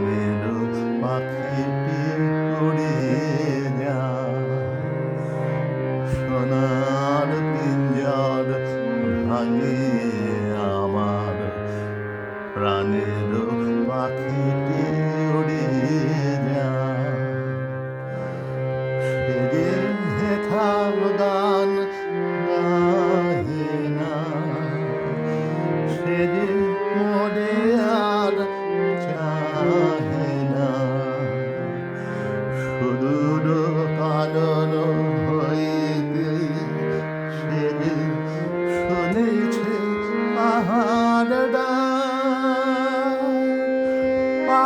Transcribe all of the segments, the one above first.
গেল পাখিটি উড়িয়ে যা সোনার আমার প্রাণের পাখিটি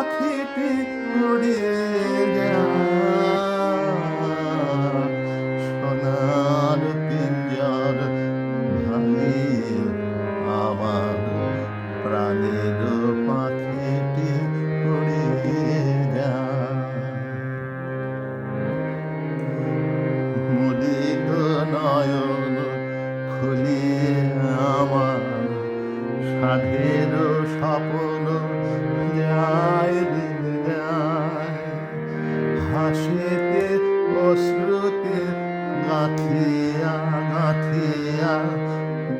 পাখিটি উড়িয়ে যায় সাধের স্বপন যায় যায় হাসিতে অশ্রুতে গাঁথিয়া গাঁথিয়া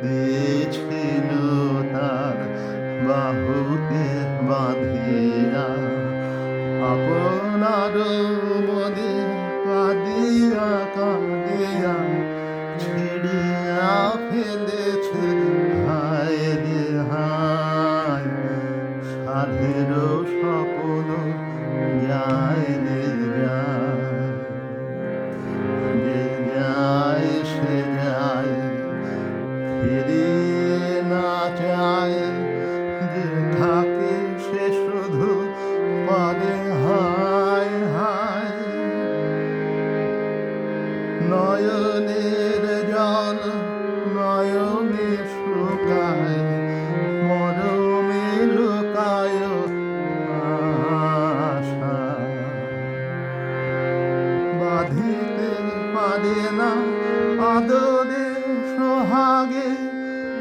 দিয়েছিল ফিরিয়ে না চায় যে থাকে সে শুধু পদে হায় হায়। নয়নের জল নয়নে শুকায়, মরমে লুকায় আশা বাঁধিতে পারে না আদরে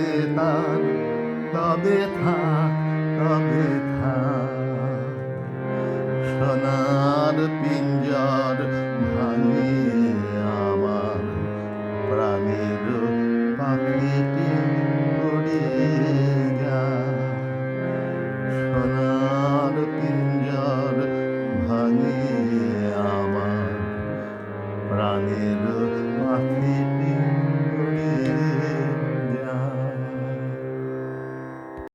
তবে তার, তবে থাক তবে থাক। সোনার পিঞ্জর ভাঙিয়ে আমার প্রাণের পাখিটি উড়িয়ে যা সোনার পিঞ্জর ভাঙিয়ে আমার প্রাণের পাখিটি